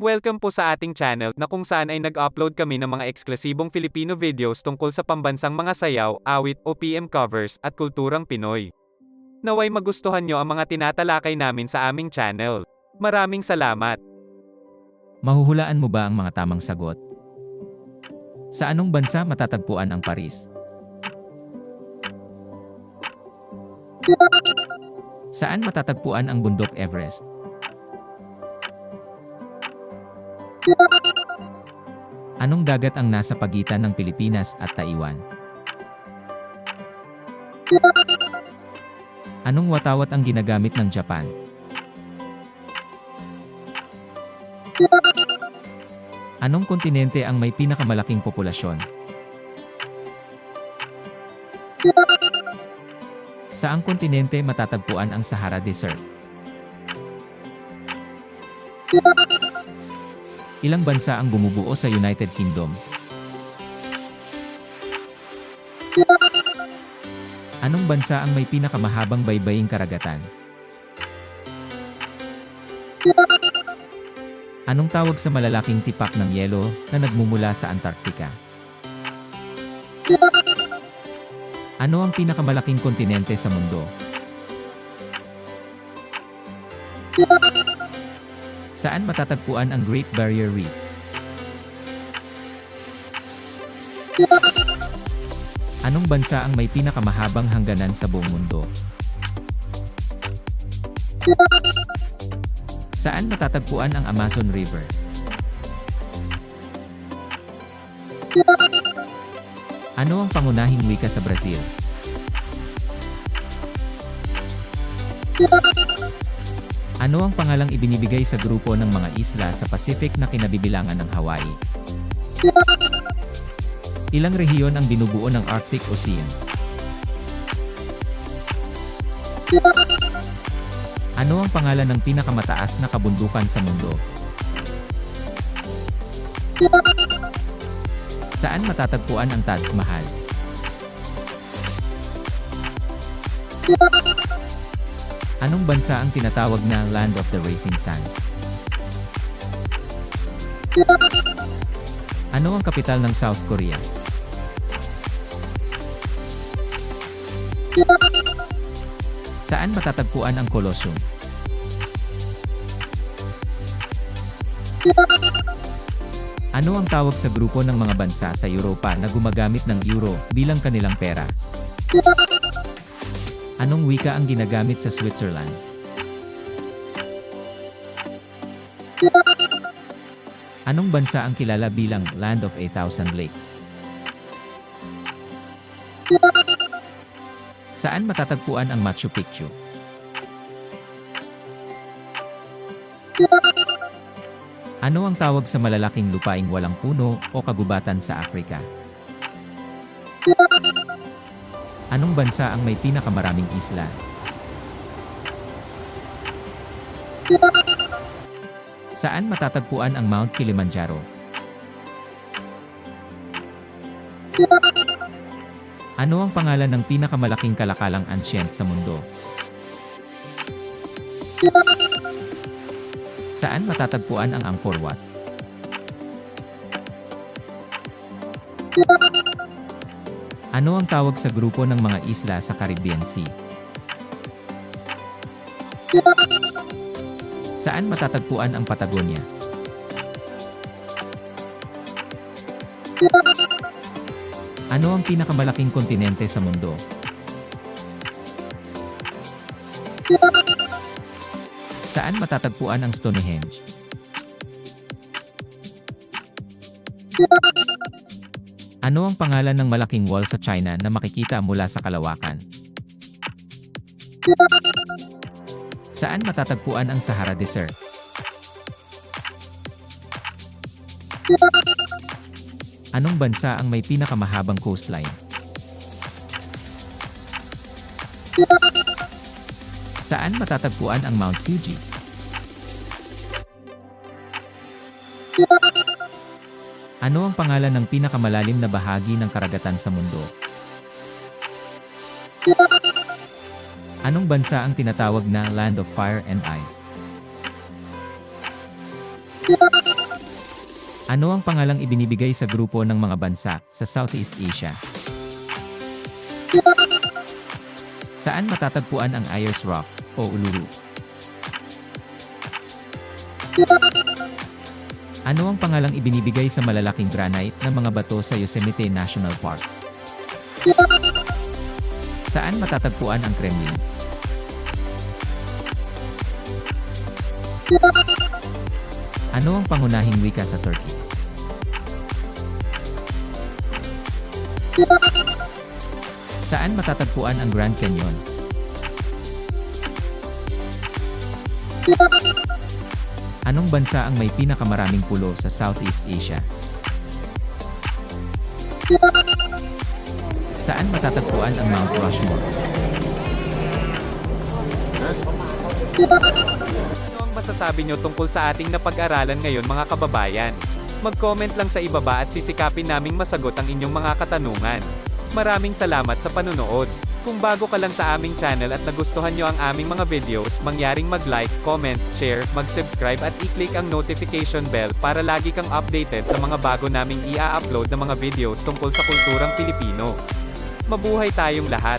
Welcome po sa ating channel na kung saan ay nag-upload kami ng mga eksklusibong Filipino videos tungkol sa pambansang mga sayaw, awit, o PM covers, at kulturang Pinoy. Naway magustuhan nyo ang mga tinatalakay namin sa aming channel. Maraming salamat! Mahuhulaan mo ba ang mga tamang sagot? Sa anong bansa matatagpuan ang Paris? Saan matatagpuan ang bundok Everest? Anong dagat ang nasa pagitan ng Pilipinas at Taiwan? Anong watawat ang ginagamit ng Japan? Anong kontinente ang may pinakamalaking populasyon? Saang kontinente matatagpuan ang Sahara Desert? Ilang bansa ang bumubuo sa United Kingdom? Anong bansa ang may pinakamahabang baybaying karagatan? Anong tawag sa malalaking tipak ng yelo na nagmumula sa Antarctica? Ano ang pinakamalaking kontinente sa mundo? Saan matatagpuan ang Great Barrier Reef? Anong bansa ang may pinakamahabang hangganan sa buong mundo? Saan matatagpuan ang Amazon River? Ano ang pangunahing wika sa Brazil? Ano ang pangalang ibinibigay sa grupo ng mga isla sa Pacific na kinabibilangan ng Hawaii? Ilang rehiyon ang binubuo ng Arctic Ocean? Ano ang pangalan ng pinakamataas na kabundukan sa mundo? Saan matatagpuan ang Taj Mahal? Anong bansa ang tinatawag na Land of the Rising Sun? Ano ang kapital ng South Korea? Saan matatagpuan ang Colosseum? Ano ang tawag sa grupo ng mga bansa sa Europa na gumagamit ng euro bilang kanilang pera? Anong wika ang ginagamit sa Switzerland? Anong bansa ang kilala bilang Land of a Thousand Lakes? Saan matatagpuan ang Machu Picchu? Ano ang tawag sa malalaking lupaing walang puno o kagubatan sa Afrika? Anong bansa ang may pinakamaraming isla? Saan matatagpuan ang Mount Kilimanjaro? Ano ang pangalan ng pinakamalaking kalakalang ancient sa mundo? Saan matatagpuan ang Angkor Wat? Ano ang tawag sa grupo ng mga isla sa Caribbean Sea? Saan matatagpuan ang Patagonia? Ano ang pinakamalaking kontinente sa mundo? Saan matatagpuan ang Stonehenge? Ano ang pangalan ng malaking wall sa China na makikita mula sa kalawakan? Saan matatagpuan ang Sahara Desert? Anong bansa ang may pinakamahabang coastline? Saan matatagpuan ang Mount Fuji? Ano ang pangalan ng pinakamalalim na bahagi ng karagatan sa mundo? Anong bansa ang tinatawag na Land of Fire and Ice? Ano ang pangalang ibinibigay sa grupo ng mga bansa sa Southeast Asia? Saan matatagpuan ang Ayers Rock o Uluru? Ano ang pangalang ibinibigay sa malalaking granite ng mga bato sa Yosemite National Park? Saan matatagpuan ang Kremlin? Ano ang pangunahing wika sa Turkey? Saan matatagpuan ang Grand Canyon? Anong bansa ang may pinakamaraming pulo sa Southeast Asia? Saan matatagpuan ang Mount Rushmore? Ano ang masasabi nyo tungkol sa ating napag-aralan ngayon mga kababayan? Mag-comment lang sa ibaba at sisikapin naming masagot ang inyong mga katanungan. Maraming salamat sa panunood. Kung bago ka lang sa aming channel at nagustuhan nyo ang aming mga videos, mangyaring mag-like, comment, share, mag-subscribe at i-click ang notification bell para lagi kang updated sa mga bago naming ia-upload na mga videos tungkol sa kulturang Pilipino. Mabuhay tayong lahat!